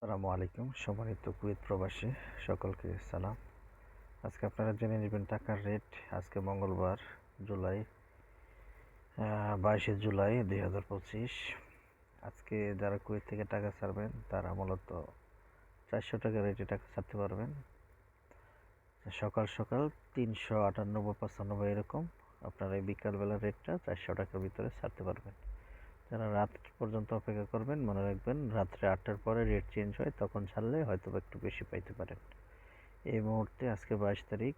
আসসালামু আলাইকুম, সম্মানিত কুয়েত প্রবাসী, সকলকে সালাম। আজকে আপনারা জেনে নেবেন টাকার রেট আজকে মঙ্গলবার, জুলাই বাইশে জুলাই দুই হাজার পঁচিশ। আজকে যারা কুয়েত থেকে টাকা ছাড়বেন, তারা মূলত চারশো টাকা রেটে টাকা ছাড়তে পারবেন। সকাল সকাল তিনশো আটানব্বই, পঁচানব্বই এরকম আপনারা এই বিকালবেলার রেটটা চারশো টাকার ভিতরে ছাড়তে পারবেন। যারা রাত পর্যন্ত অপেক্ষা করবেন, মনে রাখবেন রাত্রে আটটার পরে রেট চেঞ্জ হয়, তখন ছাড়লে হয়তো একটু বেশি পাইতে পারেন। এই মুহূর্তে আজকে বাইশ তারিখ,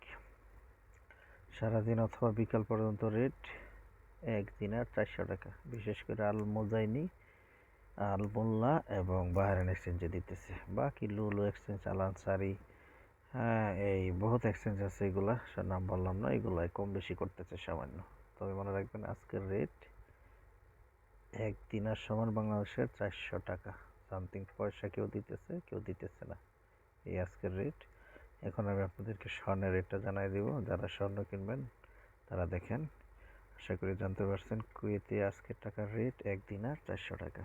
সারাদিন অথবা বিকাল পর্যন্ত রেট একদিন আর চারশো টাকা। বিশেষ করে আল মোজাইনি, আল মোল্লা এবং বাহারান এক্সচেঞ্জে দিতেছে। বাকি লুলু এক্সচেঞ্জ, আল আনসারি হ্যাঁ এই বহুত এক্সচেঞ্জ আছে এগুলা নাম বললাম না, এগুলাই কম বেশি করতেছে সামান্য। তবে মনে রাখবেন আজকের রেট এক দিনার সমান বাংলাদেশের চারশো টাকা। সামথিং পয়সা কেউ দিতেছে কেউ দিতেছে না। এই আজকের রেট এখন আমি আপনাদেরকে স্বর্ণের রেটটা জানাই দিব। যারা স্বর্ণ কিনবেন, তারা দেখেন। আশা করি জানতে পারছেন কুয়েতে আজকের টাকার রেট এক দিনার চারশো টাকা।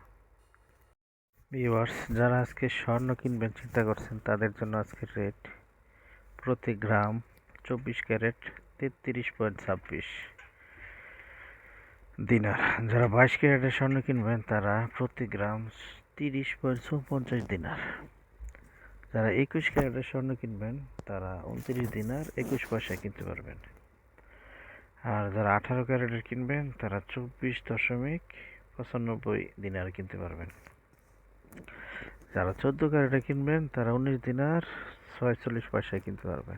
ভিউয়ার্স যারা আজকে স্বর্ণ কিনবেন, চিন্তা করছেন তাদের জন্য আজকের রেট প্রতি গ্রাম চব্বিশ ক্যারেট তেত্রিশ পয়েন্ট ছাব্বিশ। দিনার। যারা বাইশ ক্যারেটের স্বর্ণ কিনবেন, তারা প্রতি গ্রাম তিরিশ পয়েন্ট চৌপঞ্চাশ দিনার। যারা একুশ ক্যারেটের স্বর্ণ কিনবেন, তারা উনত্রিশ দিনার একুশ পয়সায় কিনতে পারবেন। আর যারা আঠারো ক্যারেটের কিনবেন, তারা চব্বিশ দশমিক পঁচানব্বই দিনার কিনতে পারবেন। যারা চোদ্দ ক্যারেটে কিনবেন, তারা উনিশ দিনার ছয়চল্লিশ পয়সায় কিনতে পারবেন।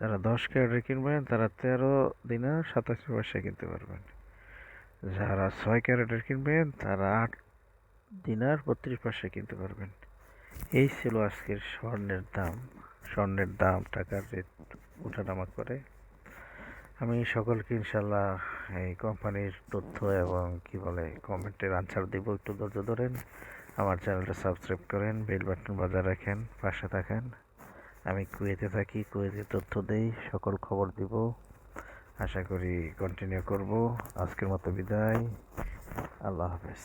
যারা দশ ক্যারেটে কিনবেন, তারা তেরো দিনার সাতাশি পয়সায় কিনতে পারবেন। যারা ছয় ক্যারেটের কিনবেন, তারা আট দিনার বত্রিশ পয়সা কিনতে পারবেন। এই ছিল আজকের স্বর্ণের দাম। স্বর্ণের দাম টাকার রেট ওঠানামা করে। আমি সকলকে ইনশাল্লাহ এই কোম্পানির তথ্য এবং কি বলে, কমেন্টের আনসার দিব। একটু ধৈর্য ধরেন। আমার চ্যানেলটা সাবস্ক্রাইব করেন বেল বাটন বাজার রাখেন, পাশে থাকেন। আমি কুয়েতে থাকি, কুয়েতে তথ্য দেই, সকল খবর দিব। আশা করি কন্টিনিউ করব। আজকের মতো বিদায়। আল্লাহ হাফেজ।